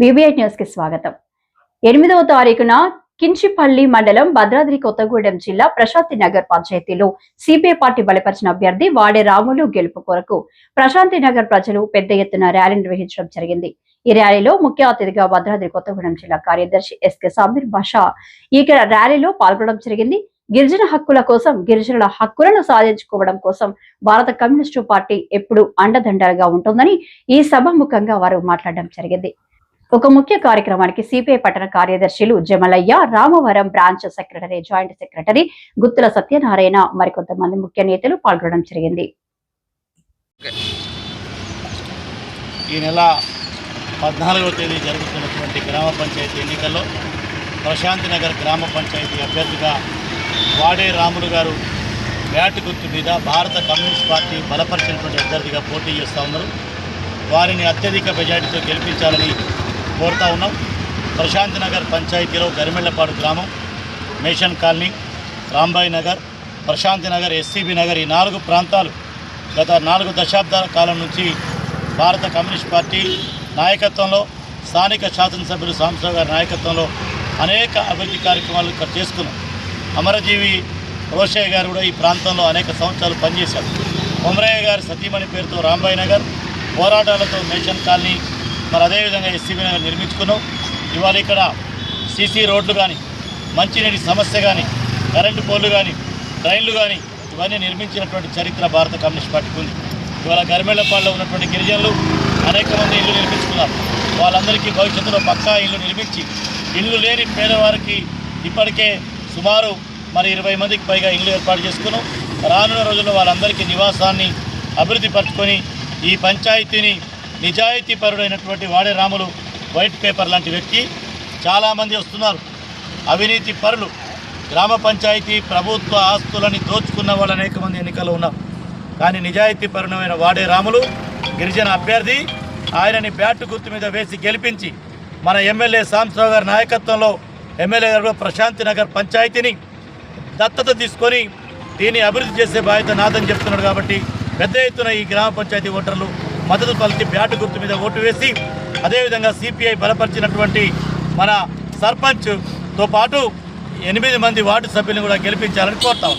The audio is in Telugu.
బీబీఐ న్యూస్కి స్వాగతం. ఎనిమిదవ తారీఖున కించిపల్లి మండలం భద్రాద్రి కొత్తగూడెం జిల్లా ప్రశాంతి నగర్ పంచాయతీలో సిపిఐ పార్టీ బలపరిచిన అభ్యర్థి వాడే రాములు గెలుపు కొరకు ప్రశాంతి నగర్ ప్రజలు పెద్ద ఎత్తున ర్యాలీ నిర్వహించడం జరిగింది. ఈ ర్యాలీలో ముఖ్య అతిథిగా భద్రాద్రి కొత్తగూడెం జిల్లా కార్యదర్శి ఎస్కే సాబిర్ బాషా. ఈ ర్యాలీలో పాల్గొనడం జరిగింది. గిరిజన హక్కుల కోసం గిరిజనుల హక్కులను సాధించుకోవడం కోసం భారత కమ్యూనిస్టు పార్టీ ఎప్పుడు అండదండలుగా ఉంటుందని ఈ సభముఖంగా వారు మాట్లాడడం జరిగింది. ఒక ముఖ్య కార్యక్రమానికి సిపిఐ పట్టణ కార్యదర్శులు Jamalayya Ramavaram branch secretary joint secretary Guttula Satyanarayana మరికొంతమంది ముఖ్య నేతలు పాల్గొనడం జరిగింది. ఈ నెల పద్నాలుగవ తేదీ జరుగుతున్నటువంటి గ్రామ పంచాయతీ ఎన్నికల్లో ప్రశాంతి నగర్ గ్రామ పంచాయతీ అభ్యర్థిగా వాడే రాములు గారు బ్యాట్ గుర్తు మీద భారత కమ్యూనిస్ట్ పార్టీ బలపరిచినటువంటి అభ్యర్థిగా పోటీ చేస్తూ ఉన్నారు. వారిని అత్యధిక మెజార్టీతో గెలిపించాలని కోరుతా ఉన్నాం. ప్రశాంతి నగర్ పంచాయతీలో గరిమెళ్ళపాడు గ్రామం మేషన్ కాలనీ రాంబాయి నగర్ ప్రశాంతి నగర్ ఎస్సీబీ నగర్ ఈ నాలుగు ప్రాంతాలు గత నాలుగు దశాబ్దాల కాలం నుంచి భారత కమ్యూనిస్ట్ పార్టీ నాయకత్వంలో స్థానిక శాసనసభ్యులు సాంసరావు గారి నాయకత్వంలో అనేక అభివృద్ధి కార్యక్రమాలు ఇక్కడ చేసుకున్నాం. అమరజీవి రోషయ్య గారు కూడా ఈ ప్రాంతంలో అనేక సంవత్సరాలు పనిచేశారు. కొమరయ్య గారు సతీమణి పేరుతో రాంబాయి నగర్ పోరాటాలతో మేషన్ కాలనీ మరి అదేవిధంగా ఎస్సీబీ నగర్ నిర్మించుకున్నాం. ఇవాళ ఇక్కడ సీసీ రోడ్లు కానీ మంచినీటి సమస్య కానీ కరెంటు పోల్లు కానీ ట్రైన్లు కానీ ఇవన్నీ నిర్మించినటువంటి చరిత్ర భారత కమ్యూనిస్ట్ పార్టీకి ఉంది. ఇవాళ గరిమెళ్ళపాడులో ఉన్నటువంటి గిరిజనులు అనేక మంది ఇల్లు నిర్మించుకున్నారు. వాళ్ళందరికీ భవిష్యత్తులో పక్కా ఇల్లు నిర్మించి ఇల్లు లేని పేదవారికి ఇప్పటికే సుమారు మరి ఇరవై మందికి పైగా ఇల్లు ఏర్పాటు చేసుకున్నాం. రానున్న రోజుల్లో వాళ్ళందరికీ నివాసాన్ని అభివృద్ధి పరచుకొని ఈ పంచాయతీని నిజాయితీ పరుడైనటువంటి వాడే రాములు వైట్ పేపర్ లాంటి వ్యక్తి. చాలామంది వస్తున్నారు. అవినీతి పరులు గ్రామ పంచాయతీ ప్రభుత్వ ఆస్తులని దోచుకున్న వాళ్ళు అనేక మంది ఎన్నికల్లో ఉన్నారు. కానీ నిజాయితీపరమైన వాడే రాములు గిరిజన అభ్యర్థి. ఆయనని బ్యాట్ గుర్తు మీద వేసి గెలిపించి మన ఎమ్మెల్యే సాంసరావు గారి నాయకత్వంలో ఎమ్మెల్యే గారు ప్రశాంతి నగర్ పంచాయతీని దత్తత తీసుకొని దీన్ని అభివృద్ధి చేసే బాధ్యత నాదని చెప్తున్నాడు కాబట్టి పెద్ద ఎత్తున ఈ గ్రామ పంచాయతీ ఓటర్లు మద్దతు పలికి బ్యాట్ గుర్తు మీద ఓటు వేసి అదేవిధంగా సిపిఐ బలపరిచినటువంటి మన సర్పంచ్తో పాటు ఎనిమిది మంది వార్డు సభ్యులను కూడా గెలిపించాలని కోరుతాం.